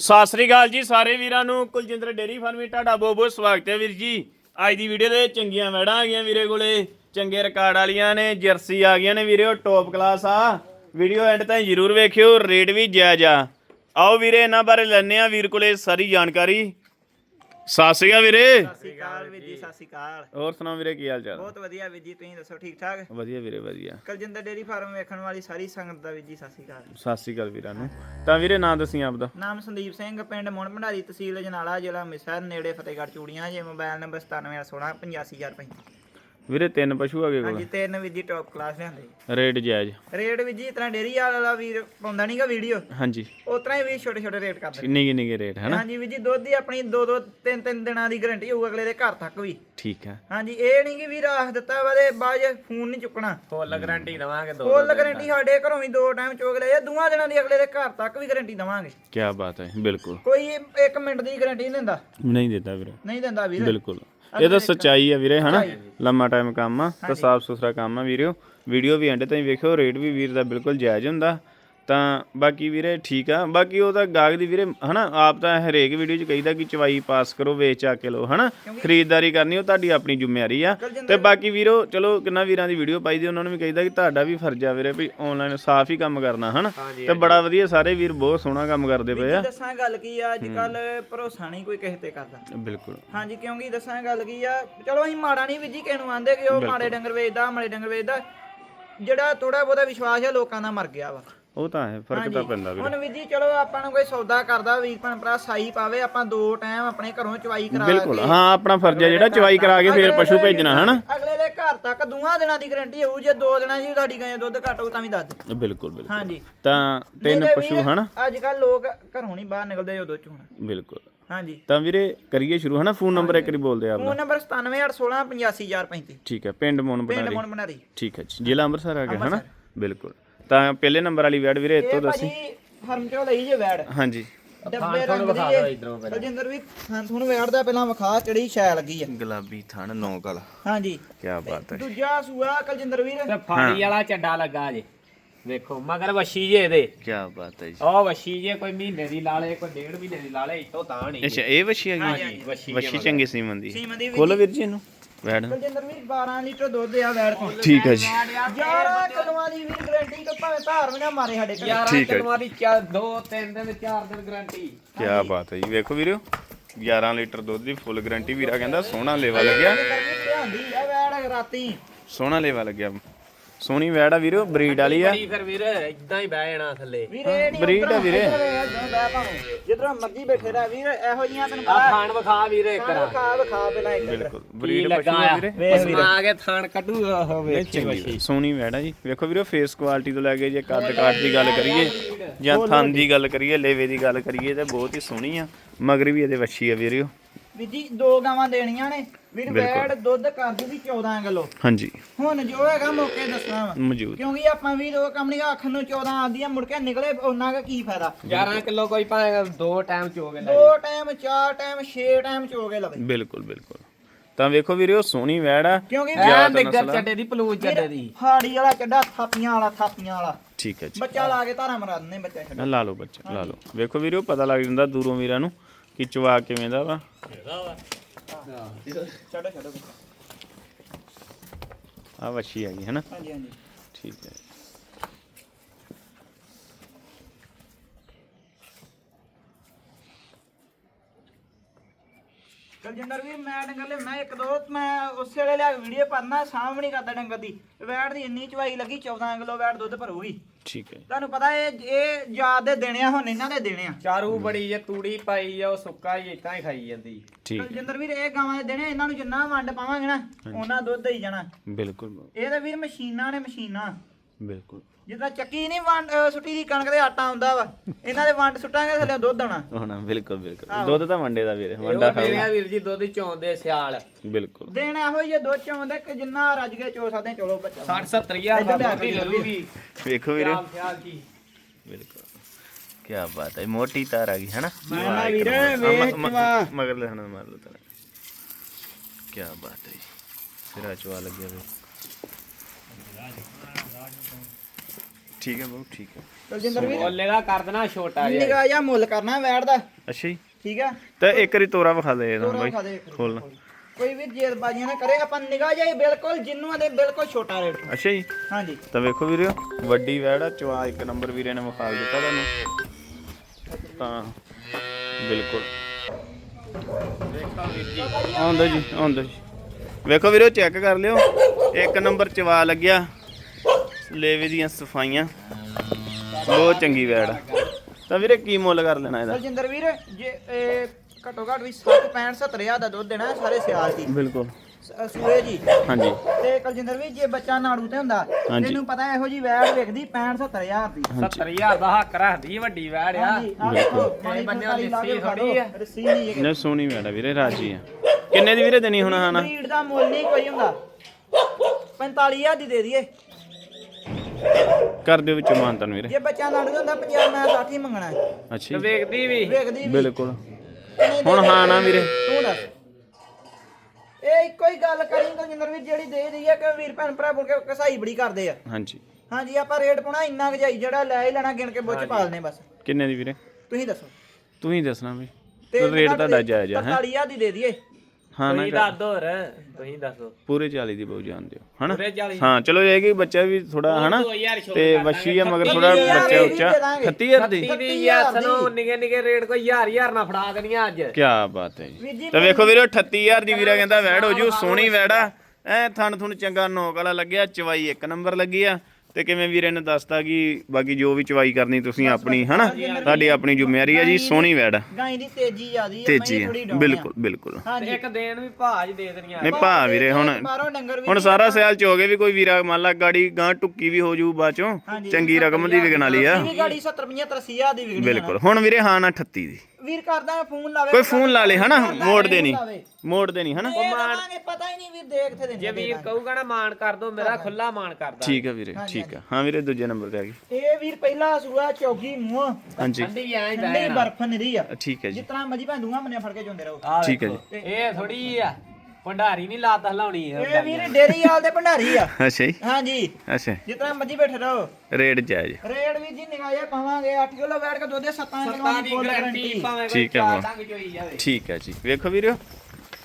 ਸਤਿ ਸ੍ਰੀ ਅਕਾਲ ਜੀ ਸਾਰੇ ਵੀਰਾਂ ਨੂੰ। ਕੁਲਜਿੰਦਰ ਡੇਰੀ ਫਾਰਮ ਤੁਹਾਡਾ ਬਹੁਤ ਬਹੁਤ ਸਵਾਗਤ ਹੈ ਵੀਰ ਜੀ। ਅੱਜ ਦੀ ਵੀਡੀਓ ਦੇ ਚੰਗੀਆਂ ਵੈੜਾਂ ਆ ਗਈਆਂ ਵੀਰੇ ਕੋਲੇ। ਚੰਗੇ ਰਿਕਾਰਡ ਵਾਲੀਆਂ ਨੇ, ਜਰਸੀ ਆ ਗਈਆਂ ਨੇ ਵੀਰੇ, ਉਹ ਟੌਪ ਕਲਾਸ ਆ। ਵੀਡੀਓ ਐਂਡ ਤਾਈਂ ਜਰੂਰ ਵੇਖਿਓ ਰੇਟ ਵੀ ਜਾਇਜ਼ ਆ। ਆਓ ਵੀਰੇ, ਇਹਨਾਂ ਬਾਰੇ ਲੈਣੇ ਆ ਵੀਰ ਕੋਲੇ ਸਾਰੀ ਜਾਣਕਾਰੀ। ਸਤਿ ਸ੍ਰੀ ਅਕਾਲ ਵੀਰੇ। ਸਤਿ ਸ਼੍ਰੀ ਅਕਾਲ ਵੀਰ ਜੀ ਸਤਿ ਸ਼੍ਰੀ ਅਕਾਲ। ਹੋਰ ਸੁਣਾਓ ਵੀਰੇ ਕੀ ਹਾਲ ਚਾਲ? ਬਹੁਤ ਵਧੀਆ ਵੀਰ ਜੀ ਤੁਸੀਂ ਦੱਸੋ ਠੀਕ ਠਾਕ? ਵਧੀਆ ਵੀਰੇ ਵਧੀਆ। ਕਲਜਿੰਦਰ ਡੇਰੀ ਫਾਰਮ ਵੇਖਣ ਵਾਲੀ ਸਾਰੀ ਸੰਗਤ ਦਾ ਵੀਰ ਜੀ ਸਤਿ ਸ਼੍ਰੀ ਅਕਾਲ। ਸਤਿ ਸ੍ਰੀ ਅਕਾਲ ਵੀਰਾਂ ਨੂੰ। ਤਾਂ ਵੀਰੇ ਨਾਂ ਦੱਸੀ ਆਪਦਾ ਨਾਮ ਸੰਦੀਪ ਸਿੰਘ ਪਿੰਡ ਮੁੰਡ ਭੰਡਾਰੀ ਤਹਿਸੀਲ ਜਨਾਲਾ ਜ਼ਿਲ੍ਹਾ ਅੰਮ੍ਰਿਤਸਰ ਨੇੜੇ ਫਤਿਹਗੜ੍ਹ ਚੂੜੀਆਂ ਜੇ ਮੋਬਾਈਲ ਨੰਬਰ 9716 85035 ਵੀਰੇ ਤਿੰਨ ਪਸ਼ੂ ਆ ਗਏ ਕੋਲ। ਹਾਂਜੀ ਤਿੰਨ ਵੀਰ ਜੀ ਟੌਪ ਕਲਾਸ ਲਿਆਂਦੇ। ਰੇਟ ਜਾਇਜ਼ ਰੇਟ ਵੀਰ ਜੀ ਇਤਨਾ ਡੇਰੀ ਵਾਲਾ ਵੀਰ ਪਾਉਂਦਾ ਨਹੀਂਗਾ ਵੀਡੀਓ। ਹਾਂਜੀ। ਉਤਨਾ ਹੀ ਵੀ ਛੋਟੇ ਛੋਟੇ ਰੇਟ ਕਰਦੇ ਕਿੰਨੇ ਕਿੰਨੇ ਕੇ ਰੇਟ ਹੈ ਨਾ? ਹਾਂਜੀ ਵੀਰ ਜੀ ਦੁੱਧ ਦੀ ਆਪਣੀ ਦੋ ਦੋ ਤਿੰਨ ਤਿੰਨ ਦਿਨਾਂ ਦੀ ਗਾਰੰਟੀ ਹੋਊ ਅਗਲੇ ਦੇ ਘਰ ਤੱਕ ਵੀ। ਠੀਕ ਹੈ। ਹਾਂਜੀ ਇਹ ਨਹੀਂ ਕਿ ਵੀਰ ਆਖ ਦਿੱਤਾ ਵਾ ਤੇ ਬਾਅਦ 'ਚ ਫੋਨ ਨਹੀਂ ਚੁੱਕਣਾ। ਫੁੱਲ ਗਾਰੰਟੀ ਦਵਾਂਗੇ ਦੋ ਫੁੱਲ ਗਾਰੰਟੀ ਸਾਡੇ ਘਰੋਂ ਵੀ ਦੋ ਟਾਈਮ ਚੋਕ ਲਏ ਆ ਦੋਵਾਂ ਦਿਨਾਂ ਦੀ ਅਗਲੇ ਦੇ ਘਰ ਤੱਕ ਵੀ ਗਾਰੰਟੀ ਦਵਾਂਗੇ। ਕੀ ਬਾਤ ਹੈ ਬਿਲਕੁਲ। ਕੋਈ 1 ਮਿੰਟ ਦੀ ਗਾਰੰਟੀ ਨਹੀਂ ਦਿੰਦਾ। ਨਹੀਂ ਦਿੱਤਾ ਵੀਰੇ। ਨਹੀਂ ਦਿੰਦਾ ਵੀਰ। ਬਿਲਕੁਲ। ਇਹ ਤਾਂ ਸੱਚਾਈ ਆ ਵੀਰੇ ਹਨਾ ਲੰਮਾ ਟਾਈਮ ਕੰਮ ਆ ਤਾਂ ਸਾਫ਼ ਸੁਥਰਾ ਕੰਮ ਆ ਵੀਰਿਓ। ਵੀਡੀਓ ਵੀ ਐਂਡ ਤਾਈਂ ਵੇਖਿਓ ਰੇਟ ਵੀ ਵੀਰ ਦਾ ਬਿਲਕੁਲ ਜਾਇਜ਼ ਹੁੰਦਾ। ਤਾਂ ਬਾਕੀ ਵੀਰੇ ਠੀਕ ਆ। ਬਾਕੀ ਉਹ ਤਾਂ ਗਾਗ ਦੀ ਵੀਰੇ ਹਨਾ ਆਪ ਤਾਂ ਹਰੇਕ ਵੀਡੀਓ 'ਚ ਕਹੀਦਾ ਕਿ ਚਵਾਈ ਪਾਸ ਕਰੋ ਵੇਚ ਆ ਕੇ ਲਓ ਹਨਾ। ਖਰੀਦਦਾਰੀ ਕਰਨੀ ਉਹ ਤੁਹਾਡੀ ਆਪਣੀ ਜ਼ਿੰਮੇਵਾਰੀ ਆ। ਤੇ ਬਾਕੀ ਵੀਰੋ ਚਲੋ ਕਿੰਨਾ ਵੀਰਾਂ ਦੀ ਵੀਡੀਓ ਪਾਈ ਦੀ ਉਹਨਾਂ ਨੂੰ ਵੀ ਕਹੀਦਾ ਕਿ ਤੁਹਾਡਾ ਵੀ ਫਰਜ਼ ਆ ਵੀਰੇ ਵੀ ਆਨਲਾਈਨ ਸਾਫ਼ ਹੀ ਕੰਮ ਕਰਨਾ ਹਨਾ। ਤੇ ਬੜਾ ਵਧੀਆ ਸਾਰੇ ਵੀਰ ਬਹੁਤ ਸੋਹਣਾ ਕੰਮ ਕਰਦੇ ਪਏ ਆ। ਦੱਸਾਂ ਗੱਲ ਕੀ ਆ ਅੱਜ ਕੱਲ ਭਰੋਸਾ ਨਹੀਂ ਕੋਈ ਕਿਸੇ ਤੇ ਕਰਦਾ। ਬਿਲਕੁਲ। ਹਾਂਜੀ ਕਿਉਂਕਿ ਦੱਸਾਂ ਗੱਲ ਕੀ ਆ ਚਲੋ ਅਸੀਂ ਮਾੜਾ ਨਹੀਂ ਵੀ ਜੀ ਕਿਸੇ ਨੂੰ ਆਂਦੇ ਕਿ ਉਹ ਮਾੜੇ ਡੰਗਰ ਵੇਚਦਾ ਮਾੜੇ ਡੰਗਰ ਵੇਚਦਾ ਜਿਹੜਾ ਥੋੜਾ ਬਹੁਤਾ ਵਿਸ਼ਵਾਸ ਆ ਲੋਕਾਂ ਦਾ ਮਰ ਗਿਆ ਵਾ। ਉਹ ਤਾਂ ਹੈ ਫ਼ਰਕ ਤਾਂ ਪੈਂਦਾ ਵੀਰੇ। ਹੁਣ ਵੀ ਜੀ ਚਲੋ ਆਪਾਂ ਨੂੰ ਕੋਈ ਸੌਦਾ ਕਰਦਾ ਵੀਰ ਭੈਣ ਭਰਾ ਸਾਈ ਪਾਵੇ ਆਪਾਂ ਦੋ ਟਾਈਮ ਆਪਣੇ ਘਰੋਂ ਚਵਾਈ ਕਰਾ ਬਿਲਕੁਲ। ਹਾਂ ਆਪਣਾ ਫਰਜ਼ ਹੈ ਜਿਹੜਾ ਚਵਾਈ ਕਰਾ ਕੇ ਫੇਰ ਪਸ਼ੂ ਭੇਜਣਾ ਹਨਾ? ਅਗਲੇ ਦੇ ਘਰ ਤੱਕ ਦੋਵਾਂ ਦਿਨਾਂ ਦੀ ਗਾਰੰਟੀ ਹੋਊ ਜੇ ਦੋ ਦਿਨਾਂ 'ਚ ਵੀ ਤੁਹਾਡੀ ਗਾਂ ਦੁੱਧ ਘੱਟ ਹੋਊ ਤਾਂ ਵੀ ਦੱਸ ਦੇ ਬਿਲਕੁਲ ਬਿਲਕੁਲ। ਹਾਂਜੀ। ਤਾਂ ਤਿੰਨ ਪਸ਼ੂ ਹਨਾ? ਅੱਜ ਕੱਲ ਲੋਕ ਘਰੋਂ ਨਹੀਂ ਬਾਹਰ ਨਿਕਲਦੇ ਦੁੱਧ ਚੋਣ ਬਿਲਕੁਲ। ਹਾਂਜੀ। ਤਾਂ ਵੀਰੇ ਕਰੀਏ ਸ਼ੁਰੂ ਹਨਾ? ਫੋਨ ਨੰਬਰ ਇੱਕ ਵਾਰੀ ਬੋਲਦੇ ਆਪਦਾ। ਫੋਨ ਨੰਬਰ 9781685035 ਠੀਕ ਹੈ ਪਿੰਡ ਮੋਨ ਪਿੰਡ ਬਣਾ ਮੁੰਡ ਬਨਾਰੀ। ਠੀਕ ਹੈ ਜੀ। ਜ਼ਿਲ੍ਹਾ ਅੰਮ੍ਰਿਤਸਰ ਆ ਗਿਆ ਹਨਾ? ਬਿਲਕੁਲ। ਤਾਂ ਪਹਿਲੇ ਨੰਬਰ ਵਾਲੀ ਵੈਡ ਵੀਰੇ ਇਹ ਇੱਥੋਂ ਭਾਜੀ ਦੱਸੀ। ਫਰਮ ਚੋਂ ਲਈ ਜੇ ਵੈੜ। ਹਾਂਜੀ। ਡੱਬੇ ਰੰਗ ਦੀ ਵੀ ਹਾਂ ਤੁਹਾਨੂੰ ਵੈੜ ਦਾ ਪਹਿਲਾਂ ਵਿਖਾ ਕਿਹੜੀ ਸ਼ੈ ਲੱਗੀ ਆ। ਗੁਲਾਬੀ ਥਣ ਨੌ ਕਲ ਹਾਂਜੀ। ਕੀ ਬਾਤ ਹੈ। ਦੂਜਾ ਸੂਆ ਕਲਜਿੰਦਰ ਵੀਰ। ਤੇ ਫਾੜੀ ਵਾਲਾ ਚੱਡਾ ਲੱਗਾ ਜੇ। ਵੇਖੋ ਮਗਰ ਵਸ਼ੀ ਜੇ ਇਹਦੇ। ਕੀ ਬਾਤ ਹੈ ਜੀ। ਉਹ ਵਸ਼ੀ ਜੇ ਕੋਈ ਮਹੀਨੇ ਦੀ ਲਾ ਲੇ ਕੋਈ ਡੇਢ ਮਹੀਨੇ ਦੀ ਲਾ ਲੇ ਇਤੋਂ ਤਾਂ ਨਹੀਂ। ਅੱਛਾ ਇਹ ਵਸ਼ੀ ਹੈਗੀ? ਹਾਂਜੀ ਵਸ਼ੀ ਵਸ਼ੀ ਚੰਗੀ ਸੀਮਨ ਦੀ। ਸੀਮਨ ਦੀ ਖੋਲੋ ਵੀਰ ਜੀ ਇਹਨੂੰ। ਵੈਡ ਨੂੰ। ਕਲਜਿੰਦਰ ਵੀਰ 12 ਲੀਟਰ ਦੁੱਧ ਆ ਵੈੜ ਤੋਂ। ਠੀਕ ਹੈ ਜੀ। 11 ਕਿਲੋਆਂ ਦੀ ਵੀਰ ਗਾਰੰਟੀ ਤੋਂ ਭਾਵੇਂ ਧਾਰ ਵੀ ਨਾ ਮਾਰੇ ਸਾਡੇ ਘਰੇ। 11 ਠੀਕ ਹੈ। ਕਿਲੋਆਂ ਦੀ ਚਾ ਦੋ ਤਿੰਨ ਦਿਨ ਚਾਰ ਦਿਨ ਗਾਰੰਟੀ ਕੀ ਬਾਤ ਹੈ ਜੀ। ਵੇਖੋ ਵੀਰਿਓ 11 ਲੀਟਰ ਦੁੱਧ ਦੀ ਫੁੱਲ ਗਾਰੰਟੀ ਵੀਰਾ ਕਹਿੰਦਾ ਸੋਹਣਾ ਲੇਵਾ ਲੱਗਿਆ। ਧਿਆਂਦੀ ਆ ਵੈੜ ਰਾਤੀ। ਸੋਹਣਾ ਲੇਵਾ ਲੱਗਿਆ। ਸੋਹਣੀ ਵੈੜ ਆ ਵੀਰੋ ਬਰੀਡ ਵਾਲੀ ਆ। ਬੜੀ ਫਿਰ ਵੀਰ ਇਦਾਂ ਹੀ ਬਹਿ ਜਾਣਾ ਥੱਲੇ। ਵੀਰ ਬਰੀਡ ਆ ਵੀਰੇ। ਜਿੱਧਰੋਂ ਮਰਜ਼ੀ ਬੈਠੇ ਰਹਿ ਵੀਰ ਇਹੋ ਜੀਆਂ ਤੈਨੂੰ ਆ ਪਤਾ ਖਾਣ ਵਿਖਾ ਵੀਰ ਇੱਕ ਖਾ ਰਾ ਖਾ ਖਾ ਪਹਿਲਾਂ ਇੱਕ ਬਿਲਕੁਲ ਬਰੀਡ ਪਸ਼ੂ ਆ ਵੀਰੇ। ਵੇਖ ਵੀਰੇ ਆ ਕੇ ਥਾਣ ਕੱਢੂ ਉਹ ਨਹੀਂ ਵੇਖੀ ਚੰਗੀ ਵਸ਼ੀ ਸੋਹਣੀ ਵੈੜ ਆ ਜੀ। ਵੇਖੋ ਵੀਰੋ ਫੇਸ ਕੁਆਲਿਟੀ ਤੋਂ ਲੈ ਕੇ ਜੇ ਕੱਦ ਕਾਠ ਦੀ ਗੱਲ ਕਰੀਏ ਜਾਂ ਥਣ ਦੀ ਗੱਲ ਕਰੀਏ ਲੇਵੇ ਦੀ ਗੱਲ ਕਰੀਏ ਤੇ ਬਹੁਤ ਹੀ ਸੋਹਣੀ ਆ। ਮਗਰ ਵੀ ਇਹਦੇ ਵੱਛੀ ਆ ਵੀਰਿਓ ਵੀਰ ਜੀ ਦੋ ਗਾਵਾਂ ਦੇਣੀਆਂ ਨੇ ਵੀਰ ਵੈੜ ਦੁੱਧ ਕਰ ਦੂਗੀ 14 ਕਿਲੋ। ਹਾਂਜੀ। ਹੁਣ ਜੋ ਹੈਗਾ ਮੌਕੇ ਦੱਸਣਾ ਵਾ। ਮੌਜੂਦ। ਕਿਉਂਕਿ ਆਪਾਂ ਵੀ ਉਹ ਕੰਪਨੀ ਆਖਣ ਨੂੰ 14 ਆਉਂਦੀਆਂ ਮੁੜ ਕੇ ਨਿਕਲੇ ਉਹਨਾਂ ਦਾ ਕੀ ਫਾਇਦਾ? 11 ਕਿਲੋ ਕੋਈ ਭਾਵੇਂ ਦੋ ਟਾਈਮ ਚੋਗੇ ਲੈ ਦੋ ਟਾਈਮ ਚਾਰ ਟਾਈਮ ਛੇ ਟਾਈਮ ਚੋਗੇ ਲਵੇ। ਬਿਲਕੁਲ ਬਿਲਕੁਲ। ਤਾਂ ਵੇਖੋ ਵੀਰਿਓ ਸੋਹਣੀ ਵੈੜ ਆ। ਕਿਉਂਕਿ ਐ ਜ਼ਿਆਦਾ ਨਸਲ। ਚੱਡੇ ਦੀ ਪਲੂਜ ਚੱਡੇ ਦੀ। ਹਾੜੀ ਵਾਲਾ ਚੱਡਾ ਥਾਪੀਆਂ ਵਾਲਾ ਥਾਪੀਆਂ ਵਾਲਾ। ਠੀਕ ਹੈ ਜੀ। ਬੱਚਾ ਲਾ ਕੇ ਧਾਰਾ ਮਰਾ ਦਿੰਦੇ ਬੱਚਾ ਛੱਡ। ਲਾ ਲਓ ਬੱਚਾ ਲਾ ਲਓ। ਵੇਖੋ ਵੀਰਿਓ ਪਤਾ ਲੱਗ ਜਾਂਦਾ ਦੂਰੋਂ ਵੀਰਾਂ ਨੂੰ। ਕਿ ਚਵਾ ਕਿਵੇਂ ਦਾ ਵਾ? ਛੱਡੋ ਛੱਡੋ ਆ ਵੱਛੀ ਹੈਗੀ ਹੈ ਨਾ? ਹਾਂਜੀ ਹਾਂਜੀ। ਠੀਕ ਹੈ। ਕਲਜਿੰਦਰ ਵੀਰ ਮੈਂ ਡੰਗਰ ਲੈ ਮੈਂ ਇੱਕ ਦੋ ਮੈਂ ਉਸੇ ਵੇਲੇ ਲਿਆ ਵੀਡੀਓ ਪਾਣਾ ਸਾਹਮਣੇ ਕਰਦਾ ਡੰਗਰ ਦੀ। ਵੈਟ ਦੀ ਇੰਨੀ ਚਵਾਈ ਲੱਗੀ 14 ਕਿਲੋ ਵੈਟ ਦੁੱਧ ਭਰੂਗੀ। ਠੀਕ ਹੈ ਤੁਹਾਨੂੰ ਪਤਾ ਇਹ ਇਹ ਯਾਦ ਦੇ ਦੇਣੇ ਆ ਹੁਣ ਇਹਨਾਂ ਦੇ ਦੇਣੇ ਆ। ਚਾਰੂ ਬੜੀ ਜੇ ਤੂੜੀ ਪਾਈ ਆ ਉਹ ਸੁੱਕਾ ਹੀ ਇਤਾਂ ਹੀ ਖਾਈ ਜਾਂਦੀ ਠੀਕ ਹੈ। ਕਲਜਿੰਦਰ ਵੀਰ ਇਹ ਗਾਵਾਂ ਦੇ ਦੇਣੇ ਇਹਨਾਂ ਨੂੰ ਜਿੰਨਾ ਵੰਡ ਪਾਵਾਂਗੇ ਨਾ ਉਹਨਾਂ ਦੁੱਧ ਹੀ ਜਾਣਾ। ਬਿਲਕੁਲ। ਇਹ ਤਾਂ ਵੀਰ ਮਸ਼ੀਨਾਂ ਨੇ ਮਸ਼ੀਨਾਂ। ਬਿਲਕੁਲ। ਜਿੱਦਾਂ ਚੱਕੀ ਨਹੀਂ ਵੰਡ ਅਹ ਸੁੱਟੀ ਦੀ ਕਣਕ ਦੇ ਆਟਾ ਹੁੰਦਾ ਵਾ ਇਹਨਾਂ ਦੇ ਵੰਡ ਸੁੱਟਾਂਗੇ ਥੱਲੇ ਦੁੱਧ ਆਣਾ ਹੋਣਾ ਬਿਲਕੁਲ ਬਿਲਕੁਲ। ਦੁੱਧ ਤਾਂ ਵੰਡੇ ਦਾ ਵੀਰੇ ਵੰਡਾ ਖਾਓ ਮੇਰੇ ਵੀਰ ਜੀ ਦੁੱਧ ਚੋਂਦੇ ਸਿਆਲ। ਬਿਲਕੁਲ। ਦੇਣ ਇਹੋ ਜਿਹੇ ਦੁੱਧ ਚ ਆਉਂਦੇ ਕਿ ਜਿੰਨਾ ਰੱਜ ਕੇ ਚੋ ਸਕਦੇ ਚਲੋ ਬੱਚਾ। 60 70 ਹਜ਼ਾਰ ਇੱਧਰ ਲਿਆ ਦਾ ਕੇ ਦੁੱਧ ਦੇ ਲੂਗੀ ਵੇਖੋ ਵੀਰੇ। ਸਿਆਲ ਸਿਆਲ ਕੀ ਬਿਲਕੁਲ। ਕੀ ਬਾਤ ਹੈ ਮੋਟੀ ਤਾਰ ਆ ਗਈ ਹੈ ਨਾ ਮੈਂ ਨਾ ਵੀਰੇ ਆ, ਮ- ਵੇਖ ਮ-। ਮਗਰ ਲੈਣਾ ਮਾਰ ਲੋ ਤਾਰ। ਕੀ ਬਾਤ ਹੈ ਜੀ। ਸਿਰਾ ਚਵਾ ਲੱਗਿਆ ਵੇ। ਠੀਕ ਹੈ ਬਾਬੂ ਠੀਕ ਹੈ। ਦਲਜਿੰਦਰ ਵੀਰ। ਬੋਲੇ ਦਾ ਕਰ ਦੇਣਾ ਛੋਟਾ ਜਿਹਾ। ਨਿਗਾਹ ਜਾਂ ਮੁੱਲ ਕਰਨਾ ਵੈੜ ਦਾ। ਅੱਛਾ ਜੀ। ਠੀਕ ਆ ਤਾਂ ਇੱਕ ਵਾਰੀ ਤੋਰਾ ਵਿਖਾ ਦੇ ਇਹਦਾ ਤੋਰਾ ਬਾਈ। ਵਿਖਾ ਦੇ ਇੱਕ ਵਾਰੀ। ਖੋਲ ਕੋਈ ਵੀ ਜੇਲਬਾਜ਼ੀਆਂ ਨਾ ਕਰੇ ਆਪਾਂ ਨਿਗਾਹ ਜਾਈ ਬਿਲਕੁਲ ਜਿੰਨੂਆਂ ਦੇ ਬਿਲਕੁਲ ਛੋਟਾ ਰੇਟ। ਅੱਛਾ ਜੀ। ਹਾਂਜੀ। ਤਾਂ ਵੇਖੋ ਵੀਰਿਓ। ਵੱਡੀ ਵੈੜ ਆ ਚਵਾ ਇੱਕ ਨੰਬਰ ਵੀਰੇ ਨੇ ਵਿਖਾ ਦਿੱਤਾ ਤੁਹਾਨੂੰ ਤਾਂ ਬਿਲਕੁਲ। ਆਉਂਦਾ ਜੀ ਆਉਂਦਾ ਜੀ। ਵੇਖੋ ਵੀਰੋ ਚੈੱਕ ਕਰ ਲਿਓ। ਇੱਕ ਨੰਬਰ ਚਵਾ ਲੱਗਿਆ। ਲੇਵੇ ਦੀਆਂ ਸਫਾਈਆਂ। ਬਹੁਤ ਚੰਗੀ ਵੈੜ ਆ। ਤਾਂ ਵੀਰੇ ਕੀ ਮੁੱਲ ਕਰ ਲੈਣਾ ਇਹਦਾ? ਦਲਜਿੰਦਰ ਵੀਰ ਜੇ ਇਹ ਘੱਟੋ ਘੱਟ ਵੀ 60 65 70 ਹਜ਼ਾਰ ਦਾ ਦੁੱਧ ਦੇਣਾ ਸਾਰੇ ਸਿਆਲ ਦੀ ਬਿਲਕੁਲ। ਸ- ਸੂਏ ਜੀ। ਹਾਂਜੀ। ਤੇ ਕਲਜਿੰਦਰ ਵੀਰ ਜੇ ਬੱਚਾ ਨਾੜੂ ਤੇ ਹੁੰਦਾ ਹਾਂਜੀ। ਤੈਨੂੰ ਪਤਾ ਇਹੋ ਜੀ ਵੈੜ ਵੇਖਦੀ 65 70 ਹਜ਼ਾਰ ਦੀ। 70000 ਦਾ ਹੱਕ ਰੱਖਦੀ ਵੱਡੀ ਵੈੜ ਆ। ਹਾਂਜੀ। ਆਹ ਦੇਖੋ ਮਾੜੀ ਬੰਨਿਓ ਫੁਲਕਾਰੀ ਲਾ ਕੇ ਰੱਸੀ। ਥੋੜ੍ਹੀ। ਰੱਸੀ ਨਹੀਂ ਇਹ ਨੇ ਸੋਹਣੀ ਵੈੜ ਆ ਵੀਰੇ ਰਾਜੀ ਆ। ਕਿੰਨੇ ਦੀ ਵੀਰੇ ਦੇਣੀ ਹੁਣ ਹਨਾ ਬਰੀਡ ਦਾ ਮੁੱਲ ਨਹੀਂ ਕੋਈ ਹੁੰਦਾ। 45000 ਦੀ ਦੇ ਦਈਏ। ਕਰ ਦਿਓ ਵਿੱਚੋਂ ਮਾਨਤਨ ਵੀਰੇ। ਜੇ ਬੱਚਾ ਤੇ ਹੁੰਦਾ 50 ਮੈਂ 60 ਹੀ ਮੰਗਣਾ। ਹੈ। ਅੱਛਾ ਜੀ। ਵੇਖਦੀ ਵੀ। ਵੇਖਦੀ ਵੀ। ਬਿਲਕੁਲ। ਹੁਣ? ਹਾਂ ਨਾ ਵੀਰੇ। ਤੂੰ ਦੱਸ। ਇਹ ਇੱਕੋ ਹੀ ਗੱਲ ਕਰੀ ਦਲਜਿੰਦਰ ਵੀਰ ਜਿਹੜੀ ਦੇ ਦਈਏ ਕਿ ਵੀਰ ਭੈਣ ਭਰਾ ਬੋਲ ਕੇ ਕਸਾਈ ਬੜੀ ਕਰਦੇ ਆ। ਹਾਂਜੀ। ਹਾਂਜੀ ਆਪਾਂ ਰੇਟ ਪਾਉਣਾ ਇੰਨਾ ਕੁ ਜਾਈ ਜਿਹੜਾ ਲੈ ਹੀ ਲੈਣਾ ਗਿਣ ਕੇ ਬੁੱਝ ਪਾਲਨੇ ਬਸ। ਕਿੰਨੇ ਦੀ ਵੀਰੇ? ਤੁਸੀਂ ਦੱਸੋ। ਤੂੰ ਹੀ ਦੱਸਣਾ ਵੀ। ਤੇ ਰੇਟ ਤੁਹਾਡਾ ਜਾਇਜ਼ ਆ ਹੈ। 45000 ਦੀ ਦੇ ਦਈਏ। ਹਾਂ ਨਾ ਤੁਸੀਂ ਦੱਸ ਦੋ ਹੋਰ ਤੁਸੀਂ ਦੱਸੋ ਪੂਰੇ 40 ਦੀ ਬਹੁ ਜਾਣਦੇ ਹੋ ਹਨਾ? ਪੂਰੇ 40 ਹਾਂ ਚਲੋ ਇਹ ਕਿ ਬੱਚਾ ਵੀ ਥੋੜਾ ਹਨਾ? ਦੋ ਹਜ਼ਾਰ ਛੋਟ ਤੇ ਕਰ ਵਸ਼ੀ ਆ ਮਗਰ। ਥੋੜਾ ਬੱਚਾ ਉੱਚਾ। ਦੇ ਦਾਂਗੇ। 30000 ਦੀ? ਦੀ ਯੈਸ ਨੂੰ ਨਿਗੇ ਨਿਗੇ ਰੇਟ ਕੋਈ ਹਜ਼ਾਰ ਹਜ਼ਾਰ ਨਾ ਫੜਾ ਦੇਣੀਆਂ ਅੱਜ। ਕੀ ਬਾਤ ਹੈ ਵੀਰ ਜੀ ਜੀ, ਤਾਂ ਵੇਖੋ ਵੀਰੋ 38000 ਦੀ ਵੀਰਾ ਕਹਿੰਦਾ ਵੈੜ ਹੋ ਜੂ ਸੋਹਣੀ ਵੈੜਾ। ਐ ਥਣ ਥੁਣ ਚੰਗਾ ਨੋਕ ਵਾਲਾ ਲੱਗਿਆ ਚਵਾਈ ਇੱਕ ਨੰਬਰ ਲੱਗੀ ਆ। ਤੇ ਕਿਵੇਂ ਵੀਰੇ ਨੇ ਦੱਸਤਾ ਕਿ ਬਾਕੀ ਜੋ ਵੀ ਚਵਾਈ ਕਰਨੀ ਤੁਸੀਂ ਆਪਣੀ ਹਨਾ? ਤੁਹਾਡੀ ਆਪਣੀ ਜ਼ਿੰਮੇਵਾਰੀ ਆ ਜੀ ਸੋਹਣੀ ਵੈੜ। ਗਾਂ ਦੀ ਤੇਜ਼ੀ ਜ਼ਿਆਦੀ ਹੈ ਤੇਜ਼ੀ ਆ। ਬਿਲਕੁਲ ਬਿਲਕੁਲ। ਹਾਂਜੀ। ਇੱਕ ਦੇਣ ਵੀ ਭਾਜ ਦੇ ਦੇਣੀਆਂ ਨਹੀਂ ਭਾ ਵੀਰੇ ਹੁਣ ਹੁਣ ਸਾਰਾ ਸਿਆਲ ਚ ਹੋ ਗਏ ਵੀ ਕੋਈ ਵੀਰਾ ਮੰਨ ਲਾ ਗਾੜੀ ਗਾਂ ਟੁੱਕੀ ਵੀ ਹੋ ਜੂ ਬਾਚੋਂ। ਚੰਗੀ ਰਕਮ ਦੀ ਵਿਕਣ ਵਾਲੀ ਆ। ਇਹ ਵੀ ਗਾੜੀ 70 75 80 ਹਜ਼ਾਰ ਦੀ ਵਿਕਣੀ ਆ। ਬਿਲਕੁਲ। ਹੁਣ ਵੀਰੇ ਹਾਂ ਨਾ 38 ਦੀ। ਵੀਰ ਕਰਦਾ ਫੋਨ ਲਾਵੇ ਕੋਈ ਫੋਨ ਲਾ ਲੇ ਹਨਾ? ਮੋੜ ਦੇ ਨਹੀਂ। ਮੋੜ ਦੇ ਨਹੀਂ ਹਨਾ ਦਵਾਂਗੇ ਪਤਾ ਹੀ ਨਹੀਂ ਵੀਰ ਦੇਖ ਤੇ ਜੇ ਦਿੰਦੇ ਵੀਰ ਕਹੂਗਾ ਨਾ ਮਾਨ ਕਰ ਦੋ ਮੇਰਾ ਖੁੱਲਾ ਮਾਨ ਕਰਦਾ ਠੀਕ ਆ ਵੀਰੇ ਠੀਕ ਆ। ਹਾਂ ਵੀਰੇ ਦੂਜੇ ਨੰਬਰ ਤੇ ਆ ਗਈ। ਇਹ ਵੀਰ ਪਹਿਲਾ ਸੂਆ ਚੌਗੀ ਮੂੰਹ। ਹਾਂਜੀ। ਠੰਡੀ ਐਂ ਬਰਫ ਨਿਰੀ ਆ। ਠੀਕ ਹੈ ਜੀ। ਜਿਤਨਾ ਮਰਜ਼ੀ ਭੈਂਦੂਗਾ ਮਨੇ ਫੜ ਕੇ ਚੁੰਦੇ ਰਹੋ। ਠੀਕ ਹੈ ਜੀ। ਇਹ ਥੋੜੀ ਆ। ਭੰਡਾਰੀ ਨਹੀਂ ਲਾਤ ਹਲਾਉਣੀ ਇਹ ਵੀਰ ਡੇਰੀ ਵਾਲ ਦੇ ਭੰਡਾਰੀ ਆ ਅੱਛਾ ਜੀ ਹਾਂਜੀ ਅੱਛਾ ਜਿਤਨਾ ਮਰਜ਼ੀ ਬੈਠੇ ਰਹੋ ਰੇਟ ਜਾਇਜ਼ ਰੇਡ ਵੀ ਜੀ ਨਿਗਾਹਿਆ ਪਾਵਾਂਗੇ 8 ਕਿਲੋ ਬੈਠ ਕੇ ਦੁੱਧ ਦੇ 7 ਕਿਲੋ ਦੀ ਗਾਰੰਟੀ ਭਾਵੇਂ ਠੀਕ ਹੈ ਠੀਕ ਹੈ ਜੀ ਵੇਖੋ ਵੀਰੋ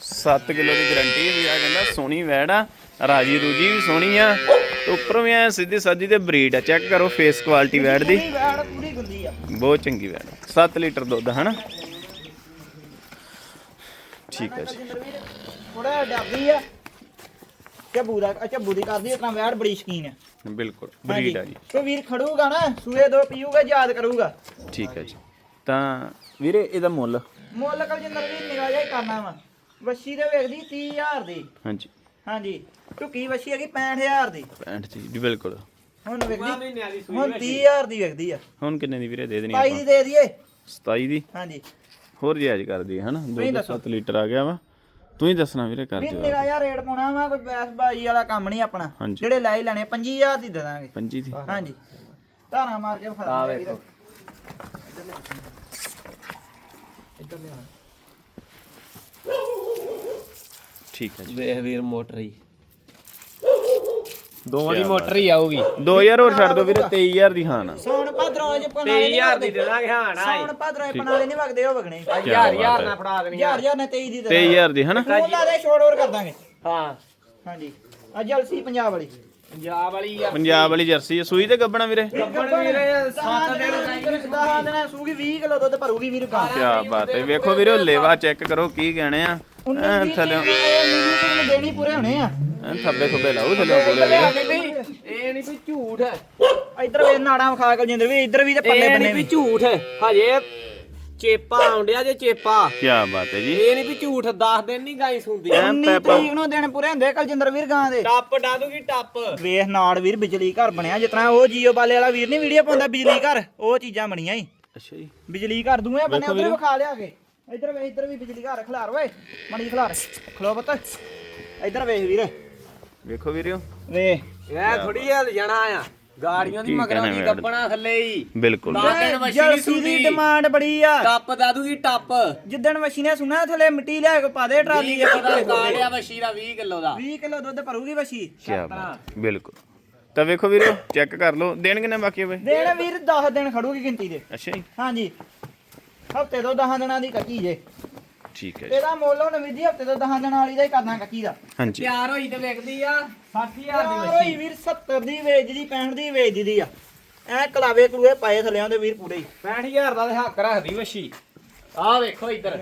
7 ਕਿਲੋ ਦੀ ਗਾਰੰਟੀ ਹੈ ਵੀਰਾ ਕਹਿੰਦਾ ਸੋਹਣੀ ਵੈੜ ਆ ਰਾਜੀ ਰੂਜੀ ਵੀ ਸੋਹਣੀ ਆ ਤੇ ਉੱਪਰੋਂ ਵੀ ਐ ਸਿੱਧੀ ਸਾਦੀ ਤੇ ਬਰੀਡ ਆ ਚੈੱਕ ਕਰੋ ਫੇਸ ਕੁਆਲਿਟੀ ਵੈੜ ਦੀ ਪੂਰੀ ਵੈੜ ਪੂਰੀ ਗੁੰਦੀ ਆ ਬਹੁਤ ਚੰਗੀ ਵੈੜ 7 ਲੀਟਰ ਦੁੱਧ ਹਨਾ ਠੀਕ ਹੈ ਜੀ ਥੋੜਾ ਡਰਦੀ ਆ। ਝੱਬੂ ਦਾ ਝੱਬੂ ਦੀ ਕਰਦੀ ਇਤਨਾ ਵੈੜ ਬੜੀ ਸ਼ਕੀਨ ਆ। ਬਿਲਕੁਲ ਬਰੀਡ ਆ ਜੀ। ਤੇ ਵੀਰ ਖੜੂਗਾ ਨਾ ਸੂਏ ਦੋ ਪੀਊਗਾ ਯਾਦ ਕਰੂਗਾ। ਠੀਕ ਹੈ ਜੀ। ਤਾਂ ਵੀਰੇ ਇਹਦਾ ਮੁੱਲ? ਮੁੱਲ ਕਲਜਿੰਦਰ ਵੀਰ ਨਿਗਾਹਿਆ ਹੀ ਕਰਨਾ ਵਾ। ਵੱਛੀ ਦੇ ਵੇਖਦੀ 30000 ਦੀ। ਹਾਂਜੀ। ਹਾਂਜੀ। ਝੁੱਕੀ ਵੱਛੀ ਹੈਗੀ 65000 ਦੀ। 65 ਜੀ ਜੀ ਬਿਲਕੁਲ। ਹੁਣ ਵੇਖਦੀ ਹੁਣ 30000 ਦੀ ਵੇਖਦੀ ਆ। ਹੁਣ ਕਿੰਨੇ ਦੀ ਵੀਰੇ ਦੇ ਦੇਣੀ 22 ਆਪਾਂ? ਦੀ ਦੇ ਦਈਏ। 27 ਦੀ? ਹਾਂਜੀ। ਹੋਰ ਜਾਇਜ਼ ਕਰ ਦਈਏ ਹਨਾ? ਦੁੱਧ ਦੱਸੋ। 7 ਲੀਟਰ ਆ ਗਿਆ ਵਾ। ਤੂੰ ਹੀ ਦੱਸਣਾ ਵੀਰੇ ਕਰ ਵੀਰ ਦਿਓ ਨਿਗਾਹਿਆ ਰੇਟ ਪਾਉਣਾ ਵਾ ਕੋਈ ਬੈਸ ਬਾਈ ਵਾਲਾ ਕੰਮ ਨਹੀਂ ਆਪਣਾ। ਹਾਂਜੀ। ਜਿਹੜੇ ਲੈ ਹੀ ਲੈਣੇ 25000 ਦੀ ਦੇ ਦਾਂਗੇ। 25 ਦੀ। ਹਾਂਜੀ। ਧਾਰਾ ਮਾਰ ਕੇ ਆ ਫੜਾ ਵੇਖੋ ਠੀਕ ਹੈ ਜੀ। ਵੇਖ ਵੀਰ ਮੋਟਰ ਹੀ। ਦੋ ਦੀ ਮੋਟਰ ਹੀ। ਆਊਗੀ। 2000 ਹੋਰ ਛੱਡ ਦਿਓ ਵੀਰੇ 23000 ਦੀ ਹਾਂ ਨਾ ਸੌਣ ਭਾਦਰੋਂ ਚ ਪਨਾਲੇ ਨਹੀਂ 23000 ਦੀ ਦੇ ਦਾਂਗੇ ਹਾਂ ਨਾ ਸੌਣ ਭਾਦਰੋਂ ਚ ਪਨਾਲੇ ਨਹੀਂ ਵਗਦੇ ਉਹ ਵਗਣੇ। ਹਜ਼ਾਰ ਹਜ਼ਾਰ ਨਾ ਫੜਾ ਦੇਣੀਆਂ। ਹਜ਼ਾਰ ਹਜ਼ਾਰ ਨੇ 23 ਦੀ ਦੇ 23000 ਦੀ ਹਨਾ? ਲਾ ਦੇ ਛੋੜ ਹੋਰ ਕਰ ਦਾਂਗੇ। ਹਾਂ। ਹਾਂਜੀ। ਆ ਜਲਸੀ ਪੰਜਾਬ ਵਾਲੀ। ਪੰਜਾਬ ਵਾਲੀ ਆ। ਪੰਜਾਬ ਵਾਲੀ ਜਰਸੀ ਹੈ ਸੂਈ ਤੇ ਗੱਬਣਾ ਵੀਰੇ? ਕੱਪੜ ਵੀਰੇ 7 ਦਿਨ ਦਿਨਾਂ ਸੂਗੀ 20 ਕਿਲੋ ਦੁੱਧ ਭਰੂਗੀ ਵੀਰ ਕਾ ਕੀ ਬਾਤ ਹੈ। ਵੇਖੋ ਵੀਰੇ ਲੇਵਾ ਚੈੱਕ ਕਰੋ ਕੀ ਕਹਿਣੇ ਆ। ਐ ਥੱਲੇ ਇਹ ਦੇਣੀ ਪੂਰੇ ਹੋਣੇ ਆ। ਐ ਥੱਬੇ ਥੱਬੇ ਲਾਉ ਥੱਲੇ ਕੋਲੇ ਇਹ ਨਹੀਂ ਵੀ ਝੂਠ ਹੈ। ਇੱਧਰ ਵੇ ਨਾੜਾਂ ਵਿਖਾ ਕੇ ਜਿੰਦਰ ਵੀ ਇੱਧਰ ਵੀ ਤੇ ਪੱਲੇ ਇਹ ਬੰਨੇ ਨਹੀਂ ਵੀ ਵੀ। ਝੂਠ ਹਜੇ ਚੇਪਾ ਆਉਂਦਿਆ ਜੇ ਚੇਪਾ। ਕੀ ਬਾਤ ਹੈ ਜੀ। ਇਹ ਨਹੀਂ ਵੀ ਝੂਠ 10 ਦਿਨ ਨਹੀਂ ਗਾਈ ਸੁੰਦੀ ਐ 19 ਪੈਪਾ ਤਰੀਕ ਨੂੰ ਦਿਨ ਪੂਰੇ ਹੁੰਦੇ ਕਲਜਿੰਦਰ ਵੀਰ ਗਾਂ ਦੇ। ਟੱਪ ਡਾਦੂਗੀ ਟੱਪ। ਵੇਖ ਨਾੜ ਵੀਰ ਬਿਜਲੀ ਘਰ ਬਣਿਆ ਜਿਤਨਾ ਉਹ ਜੀਓ ਬਾਲੇ ਵਾਲਾ ਵੀਰ ਨਹੀਂ ਵੀਡੀਓ ਪਾਉਂਦਾ ਬਿਜਲੀ ਘਰ ਉਹ ਚੀਜ਼ਾਂ ਬਣੀਆਂ ਹੀ ਅੱਛਾ ਜੀ। ਬਿਜਲੀ ਘਰ ਦੂਏ ਬੰਨੇ ਉਧਰ ਵਿਖਾ ਲਿਆ ਕੇ। ਇੱਧਰ ਵੇਖ ਇੱਧਰ ਵੀ ਬਿਜਲੀ ਘਰ ਖਿਲਾਰ ਓਏ ਮਣੀ ਖਿਲਾਰ। ਖਲੋ ਪੁੱਤ। ਇੱਧਰ ਵੇਖ ਵੀਰ। ਵੇਖੋ ਵੀਰਿਓ। ਵੇ ਇਹ ਥੋੜੀ ਹਿਲ ਜਾਣਾ ਆ। ਗਾੜੀਆਂ ਦੀ ਮਗਰਾਂ ਦੀ? ਗੱਪਣਾ ਥੱਲੇ ਹੀ। ਬਿਲਕੁਲ। ਦਸ ਦਿਨ ਵਸ਼ੀ ਦੀ ਡਿਮਾਂਡ ਬੜੀ ਆ। ਟੱਪ ਦਾਦੂਗੀ ਟੱਪ। ਜਿੱਦਣ ਵਸ਼ੀ ਨੇ ਸੁਣਾ ਥੱਲੇ ਮਿੱਟੀ ਲਿਆ ਕੇ ਪਾ ਦੇ ਟਰਾਲੀ 20 ਕਿਲੋ ਦਾ ਕਾੜਿਆ ਵਸ਼ੀ ਦਾ 20 ਕਿਲੋ ਦਾ। 20 ਕਿਲੋ ਦੁੱਧ ਭਰੂਗੀ ਵਸ਼ੀ ਕੀ ਬਾਤ। ਬਿਲਕੁਲ। ਤਾਂ ਵੇਖੋ ਵੀਰੋ ਚੈੱਕ ਕਰ ਲਓ। ਦੇਣ ਕਿੰਨੇ ਬਾਕੀ ਬਈ? ਦਿਨ ਵੀਰ 10 ਦਿਨ ਖੜੂਗੀ ਗਿਣਤੀ ਦੇ। ਅੱਛਾ ਜੀ। ਹਾਂਜੀ। ਹਫ਼ਤੇ ਤੋਂ 10 ਦਿਨਾਂ ਦੀ ਕੱਚੀ ਜੇ। ਠੀਕ ਹੈ ਜੀ। ਇਹਦਾ ਮੁੱਲ ਹੁਣ ਵੀਰ ਜੀ ਹਫ਼ਤੇ ਤੋਂ 10 ਦਿਨਾਂ ਵਾਲੀ ਦਾ ਹੀ ਕਰਨਾ ਕੱਚੀ ਦਾ। ਹਾਂਜੀ। ਤਿਆਰ ਹੋਈ ਤੇ ਵਿਕਦੀ ਆ। 60000 ਦੀ ਯਾਰ ਮੱਛੀ ਹੋਈ ਵੀਰ 70 ਦੀ ਵੇਚਦੀ 65 ਦੀ ਵੇਚਦੀ ਆ। ਐ ਕਲਾਵੇ ਕਲੂਏ ਪਾਏ ਥੱਲੇ ਆਉਂਦੇ ਵੀਰ ਪੂਰੇ ਹੀ। 65000 ਦਾ ਤੇ ਹੱਕ ਰੱਖਦੀ ਮੱਛੀ ਆਹ ਵੇਖੋ ਇੱਧਰ।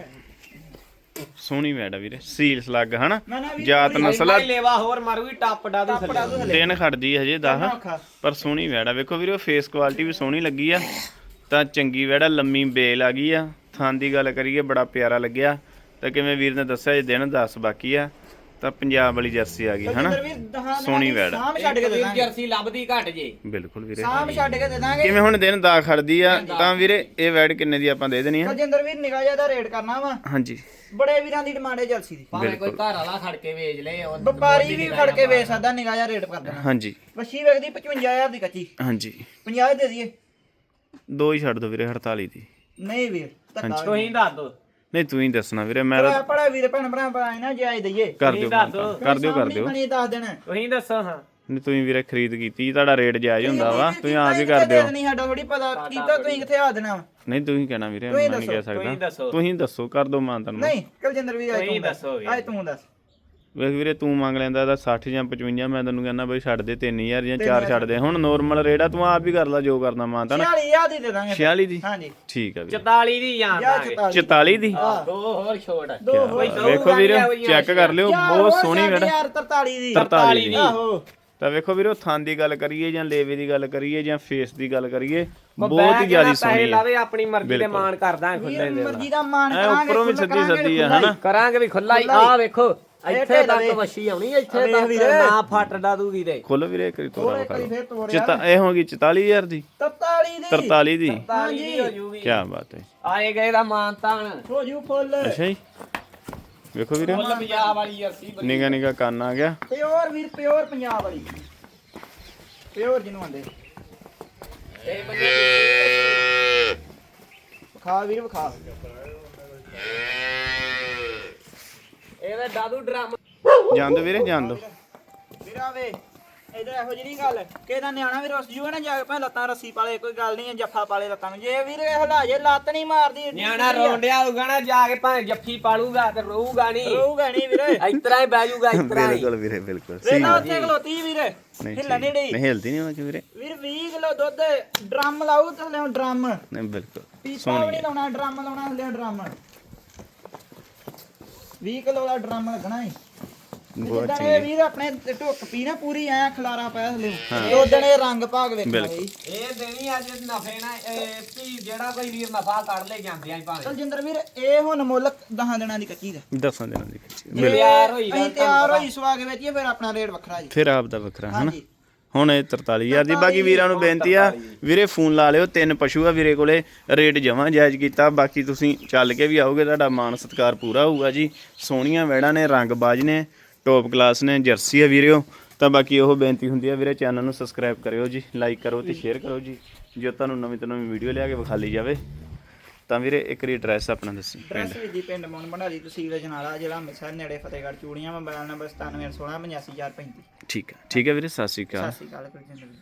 ਸੋਹਣੀ ਵੈੜ ਆ ਵੀਰੇ ਸੀਲ ਸਲੱਗ ਹਨਾ? ਮੈਂ ਨਾ ਵੀਰ ਜਾਤ ਪੂਰੀ ਨਸਲ ਆ ਭਾਈ ਲੇਵਾ ਹੋਰ ਮਾਰੂਗੀ ਟੱਪ ਡਾਦੂ ਟੱਪ ਡਾਦੂ ਥੱਲੇ। ਥੱਲੇ। ਦਿਨ ਖੜਦੀ ਹਜੇ 10 ਔਖਾ। ਪਰ ਸੋਹਣੀ ਵੈੜ ਆ। ਵੇਖੋ ਵੀਰੋ ਫੇਸ ਕੁਆਲਿਟੀ ਵੀ ਸੋਹਣੀ ਲੱਗੀ ਆ। ਤਾਂ ਚੰਗੀ ਵੈੜ ਆ ਲੰਮੀ ਬੇਲ ਆ ਗਈ ਆ। ਥਾਂ ਦੀ ਗੱਲ ਕਰੀਏ ਬੜਾ ਪਿਆਰਾ ਲੱਗਿਆ। ਤਾਂ ਕਿਵੇਂ ਵੀਰ ਨੇ ਦੱਸਿਆ ਇਹ ਦਿਨ 10 ਬਾਕੀ ਆ। ਤਾਂ ਪੰਜਾਬ ਵਾਲੀ ਜਰਸੀ ਆ ਗਈ ਹਨਾ? ਸੋਹਣੀ ਵੈੜ। ਸਾਮ ਛੱਡ ਕੇ ਦੇ ਦਾਂਗੇ। ਜਰਸੀ ਲੱਭਦੀ ਘਟ ਜੇ। ਬਿਲਕੁਲ ਵੀਰੇ। ਸਾਮ ਛੱਡ ਕੇ ਦੇ ਦਾਂਗੇ। ਕਿਵੇਂ ਹੁਣ ਦਿਨ ਦਾ ਖੜਦੀ ਆ ਤਾਂ ਵੀਰੇ ਇਹ ਵੈੜ ਕਿੰਨੇ ਦੀ ਆਪਾਂ ਦੇ ਦੇਣੀ ਆ? ਜਿੰਦਰ ਵੀਰ ਨਿਗਾਹ ਜਿਹਾ ਦਾ ਰੇਟ ਕਰਨਾ ਵਾ। ਹਾਂਜੀ। ਬੜੇ ਵੀਰਾਂ ਦੀ ਡਿਮਾਂਡ ਹੈ ਜਲਸੀ ਦੀ। ਭਾਵੇਂ ਕੋਈ ਘਰ ਵਾਲਾ ਖੜ ਕੇ ਵੇਚ ਲੇ ਉਹ ਵਪਾਰੀ ਵੀ ਖੜ ਕੇ ਵੇਚ ਸਕਦਾ ਨਿਗਾਹ ਜਿਹਾ ਰੇਟ ਕਰ ਦੇਣਾ। ਹਾਂਜੀ। ਵੱਛੀ ਵੇਚਦੀ 55000 ਦੀ ਕੱਚੀ। ਹਾਂਜੀ। 50 ਦੇ ਦਈਏ। ਦੋ ਹੀ ਛੱਡ ਦੋ ਵੀਰੇ 48 ਦੀ। ਨਹੀਂ ਵੀਰ ਤੁਸੀਂ ਦੱਸ ਦੋ। ਨਹੀਂ ਤੂੰ ਹੀ ਦੱਸਣਾ ਵੀਰੇ ਮੈਂ ਤਾਂ ਪੜਾ ਵੀਰ ਭੈਣ ਭਰਾ ਪਾਏ ਨਾ ਜਾਇਜ਼ ਦਈਏ। ਕਰ ਦਿਓ। ਕਰ ਦਿਓ ਕਰ ਦਿਓ। ਬਣੀ ਦੱਸ ਦੇਣਾ ਤੁਸੀਂ ਦੱਸੋ ਹਾਂ। ਨਹੀਂ ਤੁਸੀਂ ਵੀਰੇ ਖਰੀਦ ਕੀਤੀ ਤੁਹਾਡਾ ਰੇਟ ਜਾਇਜ਼ ਹੁੰਦਾ ਵਾ ਤੁਸੀਂ ਆਪ ਹੀ ਕਰ ਦਿਓ ਨਹੀਂ ਸਾਡਾ ਥੋੜੀ ਪਤਾ ਕੀਤਾ ਤੁਸੀਂ ਕਿੱਥੇ ਆ ਦੇਣਾ। ਨਹੀਂ ਤੁਸੀਂ ਕਹਿਣਾ ਵੀਰੇ ਤੁਸੀਂ ਮੈਂ ਨਹੀਂ ਕਹਿ ਤੁਸੀਂ ਸਕਦਾ ਦੱਸੋ। ਤੁਸੀਂ ਦੱਸੋ ਕਰ ਦਿਓ ਮਾਨ ਤੁਹਾਨੂੰ। ਨਹੀਂ ਕੁਲਜਿੰਦਰ ਵੀਰ ਤੁਸੀਂ ਤੂੰ ਦੱਸ। ਦੱਸੋ ਵੀਰ। ਅੱਜ ਤੂੰ ਦੱਸ। ਵੇਖ ਵੀਰੇ ਤੂੰ ਮੰਗ ਲੈਂਦਾ ਤਾਂ 60 ਜਾਂ 55 ਮੈਂ ਤੈਨੂੰ ਕਹਿੰਦਾ ਬਈ ਛੱਡ ਦੇ 3000 ਜਾਂ 4 ਛੱਡ ਦੇ। ਹੁਣ ਨੋਰਮਲ ਰੇਟ ਆ ਤੂੰ ਆਪ ਹੀ ਕਰ ਲੈ ਜੋ ਕਰਨਾ ਮਾਨ ਤਾਂ 40000 ਦੀ ਦੇ ਦਾਂਗੇ। 46 ਦੀ? ਹਾਂਜੀ। ਠੀਕ ਆ ਵੀਰੇ। 44 ਦੀ ਜਾਂ ਜਾਂ ਦਾਂਗੇ। 44 44 ਦੀ? ਦੋ ਹੋਰ ਛੋਟ ਦੋ ਹੋਰ ਵੇਖੋ ਵੀਰੇ ਚੈੱਕ ਕਰ ਲਿਓ ਬਹੁਤ ਸੋਹਣੀ ਵੈੜ ਯਾਰ 43 ਦੀ। 43 ਦੀ। ਆਹੋ। ਤਾਂ ਵੇਖੋ ਵੀਰੇ ਥਾਂ ਦੀ ਗੱਲ ਕਰੀਏ ਜਾਂ ਲੇਵੇ ਦੀ ਗੱਲ ਕਰੀਏ ਜਾਂ ਫੇਸ ਦੀ ਗੱਲ ਕਰੀਏ ਬਹੁਤ ਹੀ ਜ਼ਿਆਦਾ ਸੋਹਣੀ ਹੈ ਲਾਵੇ ਆਪਣੀ ਮਰਜ਼ੀ ਦੇ। ਮਾਣ ਕਰਦਾ ਖੁੱਲੇ ਦੇ ਮਰਜ਼ੀ ਦਾ ਮਾਨ ਕਰਾਂਗੇ ਉੱਪਰੋਂ ਵੀ ਸੱਦੀ ਆ ਖੁੱਲ੍ਹਾ ਹੀ। ਹਨਾ? ਕਰਾਂਗੇ ਵੀ ਖੁੱਲਾ ਹੀ। ਆ ਵੇਖੋ ਇੱਥੇ ਤੱਕ। ਵਸ਼ੀ ਆਉਣੀ ਇੱਥੇ ਤੱਕ। ਨਾ ਫੱਟ ਡਾਦੂਗੀ ਤੇ ਖੋਲੋ ਵੀਰੇ ਇੱਕ ਵਾਰੀ ਤੋਰਾ ਵਿਖਾ ਤੋਰ ਚਿੱਤਾ ਇਹ ਹੋਗੀ 44000 ਦੀ। 43 ਦੀ। 43 ਦੀ। 44 ਦੀ। ਹੋ ਜੂਗੀ ਕੀ ਬਾਤ ਹੈ। ਆਏ ਗਏ ਦਾ ਮਾਨ ਤਾਣ। ਹੋ ਜੂ ਫੁੱਲ। ਅੱਛਾ ਜੀ। ਵੇਖੋ ਵੀਰੇ। ਮੁੱਲ ਪੰਜਾਬ ਵਾਲੀ ਜਰਸੀ ਨਿਗਾ ਨਿਗਾ ਕੰਨ ਆ ਗਿਆ। ਪਿਓਰ ਵੀਰ ਪਿਓਰ ਪੰਜਾਬ ਵਾਲੀ। ਪਿਓਰ ਜਿਹਨੂੰ ਆਂਦੇ। ਇਹ ਬੰਦੇ ਵੀਰ ਵਿਖਾ। ਇਹਦਾ ਦਾਦੂ ਡਰਮ। ਜਾਣ ਦੋ ਵੀਰੇ ਜਾਣ ਦੋ ਵੀਰਾ ਵੇ ਇਧਰ ਇਹੋ ਜਿਹੀ ਨਹੀਂ ਗੱਲ। ਕਿਹਦਾ ਨਿਆਣਾ ਵੀ ਰੁੱਸ ਜੂਗਾ ਨਾ ਜਾ ਕੇ ਭਾਵੇਂ ਲੱਤਾਂ ਰੱਸੀ ਪਾਲੇ ਕੋਈ ਗੱਲ ਨਹੀਂ ਹੈ ਜੱਫਾ ਪਾਲੇ ਲੱਤਾਂ ਨੂੰ। ਜੇ ਵੀਰ ਇਹ ਹਲਾ ਜੇ ਲੱਤ ਨਹੀਂ ਮਾਰਦੀ ਨਿਆਣਾ। ਰੋਂਡਿਆ ਹੋਊਗਾ ਨਾ ਜਾ ਕੇ ਭਾਵੇਂ ਜੱਫੀ ਪਾਲੂਗਾ ਤੇ ਰੋਊਗਾ ਨਹੀਂ। ਰਹੂਗਾ ਨਹੀਂ ਵੀਰੇ। ਇਤਰਾ ਹੀ ਬਹਿ ਜਾਊਗਾ ਇਤਰਾ ਹੀ। ਬਿਲਕੁਲ ਵੀਰੇ ਬਿਲਕੁਲ। ਵੇਲਾ ਉੱਥੇ ਖਲੋਤੀ ਵੀਰੇ ਹਿੱਲਣ ਨਹੀਂ ਡਈ। ਨਹੀਂ ਹਿਲਦੀ ਨਹੀਂ ਉਹ ਵੀਰੇ। ਵੀਰ 20 ਕਿਲੋ ਦੁੱਧ ਡਰਮ ਲਾਉ ਥੱਲੇ ਡਰਮ। ਨਹੀਂ ਬਿਲਕੁਲ। ਨਹੀਂ ਹੈ। ਲਾਉਣਾ ਡਰਮ ਲਾਉਣਾ ਥੱਲੇ ਡਰਮ। 20 ਕਿਲੋ ਦਾ ਡਰਮ ਲੱਗਣਾ ਹੈ ਬਹੁਤ ਜਿੱਦਾਂ ਇਹ ਵੀਰ ਆਪਣੇ ਤੇ ਢੁੱਕ ਪੀ ਨਾ ਪੂਰੀ ਐ ਖਲਾਰਾ ਪਿਆ ਥੱਲੇ ਉਦੋਂ ਇਹ ਰੰਗ ਭਾਗ ਵੇਖਣਾ ਬਿਲਕੁਲ। ਬਈ ਇਹ ਦੇਣੀ ਅੱਜ ਨਫੇ ਨਾ ਇਹ ਵੀ ਜਿਹੜਾ ਕੋਈ ਵੀਰ ਨਫਾ ਕੱਢ ਲੈ ਜਾਂਦੇ ਆਂ ਭਾਵੇਂ। ਚਲਜਿੰਦਰ ਵੀਰ ਇਹ ਹੁਣ ਮੁੱਲ 10 ਦਿਨਾਂ ਦੀ ਕੱਚੀ ਦਾ। ਦੱਸਾਂ ਦਿਨਾਂ ਦੀ ਖਿੱਚੀ। ਜੇ ਬਿਲਕੁਲ ਤਿਆਰ ਹੋਈ ਅਸੀਂ ਤਿਆਰ ਹੋਈ ਸਵਾ ਕੇ ਵੇਚੀਏ ਫਿਰ ਆਪਣਾ ਰੇਟ ਵੱਖਰਾ ਜੀ। ਫਿਰ ਆਪ ਦਾ ਵੱਖਰਾ ਹਨਾ? ਹਾਂਜੀ ਹੁਣ ਇਹ 43000 ਦੀ। ਬਾਕੀ ਵੀਰਾਂ ਨੂੰ ਬੇਨਤੀ ਆ, ਵੀਰੇ ਫੋਨ ਲਾ ਲਿਓ, ਤਿੰਨ ਪਸ਼ੂ ਆ ਵੀਰੇ ਕੋਲੇ, ਰੇਟ ਜਮਾਂ ਜਾਇਜ਼ ਕੀਤਾ। ਬਾਕੀ ਤੁਸੀਂ ਚੱਲ ਕੇ ਵੀ ਆਓਗੇ, ਤੁਹਾਡਾ ਮਾਣ ਸਤਿਕਾਰ ਪੂਰਾ ਹੋਊਗਾ ਜੀ। ਸੋਹਣੀਆਂ ਵੈੜਾਂ ਨੇ ਰੰਗਬਾਜ਼ ਨੇ ਟੌਪ ਕਲਾਸ ਨੇ, ਜਰਸੀ ਆ ਵੀਰਿਓ। ਤਾਂ ਬਾਕੀ ਉਹ ਬੇਨਤੀ ਹੁੰਦੀ ਆ ਵੀਰੇ, ਚੈਨਲ ਨੂੰ ਸਬਸਕ੍ਰਾਈਬ ਕਰਿਓ ਜੀ ਲਾਈਕ ਕਰੋ ਤੇ ਸ਼ੇਅਰ ਕਰੋ ਜੀ। ਜੋ ਤੁਹਾਨੂੰ ਨਵੀਂ ਤੋਂ ਨਵੀਂ ਵੀਡੀਓ ਲਿਆ ਕੇ ਵਿਖਾਲੀ ਜਾਵੇ। ਤਾਂ ਵੀਰੇ ਇੱਕ ਰੀ ਐਡਰੈਸ ਆਪਣਾ ਦੱਸੀ। ਪਿੰਡ ਡਰੈਸ ਵੀ ਜੀ ਪਿੰਡ ਮੋਨ ਭੰਡਾਰੀ ਤਹਿਸੀਲ ਜਨਾਲਾ ਜ਼ਿਲ੍ਹਾ ਅੰਮ੍ਰਿਤਸਰ ਨੇੜੇ ਫਤਿਹਗੜ੍ਹ ਚੂੜੀਆਂ ਮੋਬਾਈਲ ਨੰਬਰ 9716 85535 ਠੀਕ ਹੈ। ਠੀਕ ਹੈ ਵੀਰੇ ਸਤਿ ਸ਼੍ਰੀ ਅਕਾਲ। ਸਤਿ ਸ਼੍ਰੀ ਅਕਾਲ ਕੁਲਜਿੰਦਰ ਵੀਰ